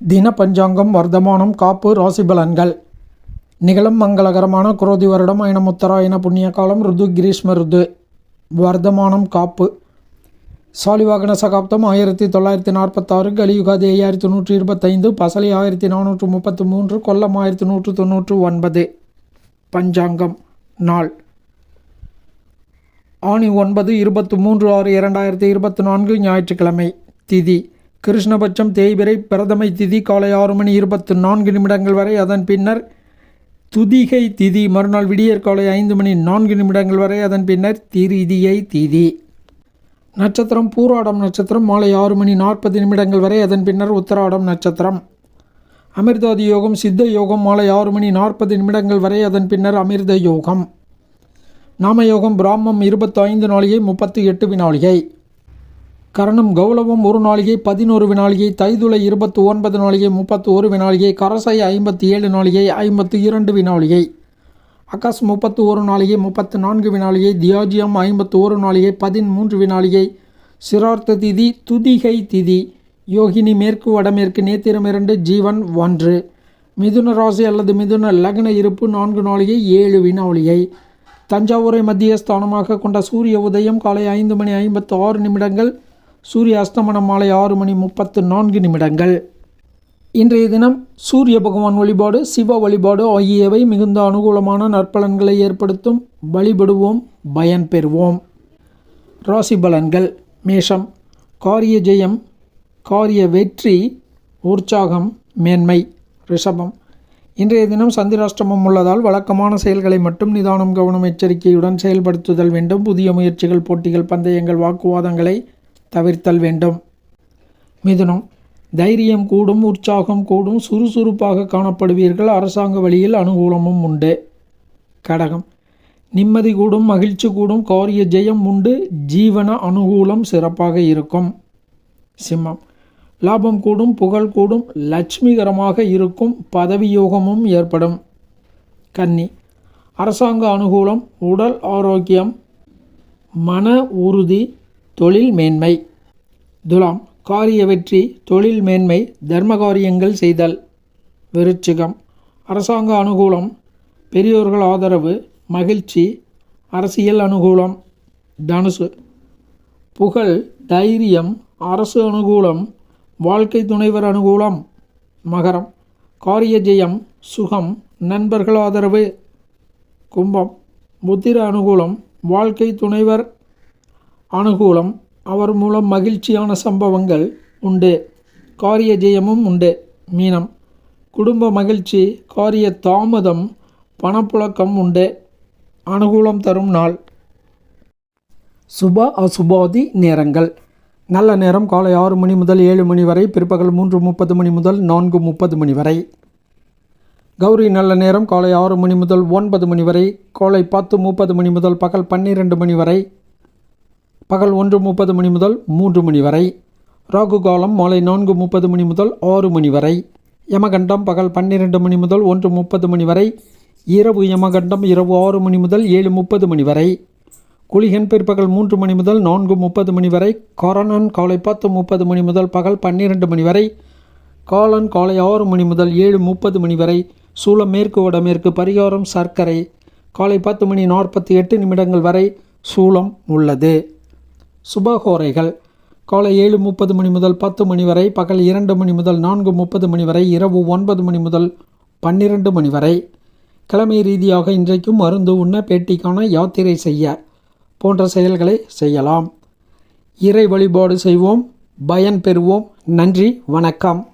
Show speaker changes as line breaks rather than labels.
தின பஞ்சாங்கம் வர்த்தமானம் காப்பு ராசி பலன்கள் நிகழும் மங்களகரமான குரோதி வருடம் அயன உத்தராயண புண்ணிய காலம் ருது கிரீஷ்ம ருது. வர்த்தமானம் காப்பு. சாலிவாகன சகாப்தம் ஆயிரத்தி தொள்ளாயிரத்தி நாற்பத்தாறு கலியுகாதி ஐயாயிரத்தி நூற்றி இருபத்தைந்து பசலி ஆயிரத்தி நானூற்று முப்பத்து மூன்று கொல்லம் ஆயிரத்தி நூற்று தொன்னூற்று ஒன்பது பஞ்சாங்கம் நாள். ஆணி ஒன்பது இருபத்து மூன்று ஆறு இரண்டாயிரத்தி இருபத்தி நான்கு ஞாயிற்றுக்கிழமை திதி. கிருஷ்ணபட்சம் தேய்பிரை பிரதமை திதி காலை ஆறு மணி இருபத்து நான்கு நிமிடங்கள் வரை அதன் பின்னர் துதிகை திதி மறுநாள் விடியற் காலை ஐந்து மணி நான்கு நிமிடங்கள் வரை அதன் பின்னர் திரிதியை திதி. நட்சத்திரம் பூராடம் நட்சத்திரம் மாலை ஆறு மணி நாற்பது நிமிடங்கள் வரை அதன் பின்னர் உத்தராடம் நட்சத்திரம். அமிர்தாதி யோகம் சித்த யோகம் மாலை ஆறு மணி நாற்பது நிமிடங்கள் வரை அதன் பின்னர் அமிர்த யோகம். நாமயோகம் பிராமம் இருபத்தி ஐந்து நாளிகை முப்பத்தி எட்டு வினாளிகை. கரணம் கௌலவம் ஒரு நாளிகை பதினோரு வினாளிகை தைதுளை இருபத்தி ஒன்பது நாளிகை முப்பத்தி ஒரு வினாளிகை கரசை ஐம்பத்தி ஏழு நாளிகை ஐம்பத்தி இரண்டு வினாளிகை அகாஸ் முப்பத்து ஒரு நாளிகை முப்பத்து நான்கு வினாளிகை தியாஜியம் ஐம்பத்து ஒரு நாளிகை பதிமூன்று வினாளிகை சிரார்த்த திதி துதிகை திதி. யோகினி மேற்கு வடமேற்கு நேத்திரம் இரண்டு ஜீவன் ஒன்று. மிதுன ராசி அல்லது மிதுன லக்ன இருப்பு நான்கு நாளிகை ஏழு வினாளிகை தஞ்சாவூரை மத்திய ஸ்தானமாக கொண்ட சூரிய உதயம் காலை ஐந்து மணி ஐம்பத்து ஆறு நிமிடங்கள். சூரிய அஸ்தமனம் மாலை ஆறு மணி முப்பத்து நான்கு நிமிடங்கள். இன்றைய தினம் சூரிய பகவான் வழிபாடு சிவ வழிபாடு ஆகியவை மிகுந்த அனுகூலமான நற்பலன்களை ஏற்படுத்தும் வழிபடுவோம் பயன் பெறுவோம். ராசி பலன்கள் மேஷம் காரிய ஜெயம் காரிய வெற்றி உற்சாகம் மேன்மை ரிஷபம். இன்றைய தினம் சந்திராஷ்டமம் உள்ளதால் வழக்கமான செயல்களை மட்டும் நிதானம் கவனம் எச்சரிக்கையுடன் செயல்படுத்துதல் வேண்டும். புதிய முயற்சிகள் போட்டிகள் பந்தயங்கள் வாக்குவாதங்களை தவிர்த்தல் வேண்டும். மிதுனம். தைரியம் கூடும் உற்சாகம் கூடும் சுறுசுறுப்பாக காணப்படுவீர்கள். அரசாங்க வழியில் அனுகூலமும் உண்டு. கடகம். நிம்மதி கூடும் மகிழ்ச்சி கூடும் காரிய ஜெயம் உண்டு. ஜீவன அனுகூலம் சிறப்பாக இருக்கும். சிம்மம். லாபம் கூடும் புகழ் கூடும் லட்சுமிகரமாக இருக்கும் பதவியோகமும் ஏற்படும். கன்னி. அரசாங்க அனுகூலம் உடல் ஆரோக்கியம் மன உறுதி தொழில் மேன்மை. துலாம் காரிய வெற்றி தொழில் மேன்மை தர்ம காரியங்கள் செய்தல் விருச்சிகம் அரசாங்க அனுகூலம் பெரியோர்கள் ஆதரவு மகிழ்ச்சி அரசியல் அனுகூலம் தனுசு. புகழ் தைரியம் அரசு அனுகூலம் வாழ்க்கை துணைவர் அனுகூலம் மகரம். காரிய ஜெயம் சுகம் நண்பர்கள் ஆதரவு கும்பம். புத்திர அனுகூலம் வாழ்க்கை துணைவர் அனுகூலம் அவர் மூலம் மகிழ்ச்சியான சம்பவங்கள் உண்டு. காரிய ஜெயமும் உண்டு. மீனம். குடும்ப மகிழ்ச்சி காரிய தாமதம் பணப்புழக்கம் உண்டு. அனுகூலம் தரும் நாள். சுப அசுபாதி நேரங்கள். நல்ல நேரம் காலை ஆறு மணி முதல் ஏழு மணி வரை பிற்பகல் மூன்று முப்பது மணி முதல் நான்கு முப்பது மணி வரை. கௌரி நல்ல நேரம் காலை ஆறு மணி முதல் ஒன்பது மணி வரை காலை பத்து முப்பது மணி முதல் பகல் பன்னிரெண்டு மணி வரை. பகல் ஒன்று முப்பது மணி முதல் மூன்று மணி வரை. ராகு காலம் மாலை நான்கு முப்பது மணி முதல் ஆறு மணி வரை. யமகண்டம் பகல் பன்னிரெண்டு மணி முதல் ஒன்று முப்பது மணி வரை. இரவு யமகண்டம் இரவு ஆறு மணி முதல் ஏழு முப்பது மணி வரை. குளிகன் பிற்பகல் மூன்று மணி முதல் நான்கு முப்பது மணி வரை. கொரோனான் காலை பத்து முப்பது மணி முதல் பகல் பன்னிரெண்டு மணி வரை. காலன் காலை ஆறு மணி முதல் ஏழு முப்பது மணி வரை. சூளம் மேற்கு வடமேற்கு பரிகாரம் சர்க்கரை. காலை பத்து மணி நாற்பத்தி எட்டு நிமிடங்கள் வரை சூளம் உள்ளது. சுபகோரைகள். காலை ஏழு முப்பது மணி முதல் பத்து மணி வரை பகல் இரண்டு மணி முதல் நான்கு முப்பது மணி வரை இரவு ஒன்பது மணி முதல் பன்னிரண்டு மணி வரை. கிழமை ரீதியாக இன்றைக்கும் மருந்து உண்ண பேட்டிக்கான யாத்திரை செய்ய போன்ற செயல்களை செய்யலாம். இறை வழிபாடு செய்வோம். பயன் பெறுவோம். நன்றி. வணக்கம்.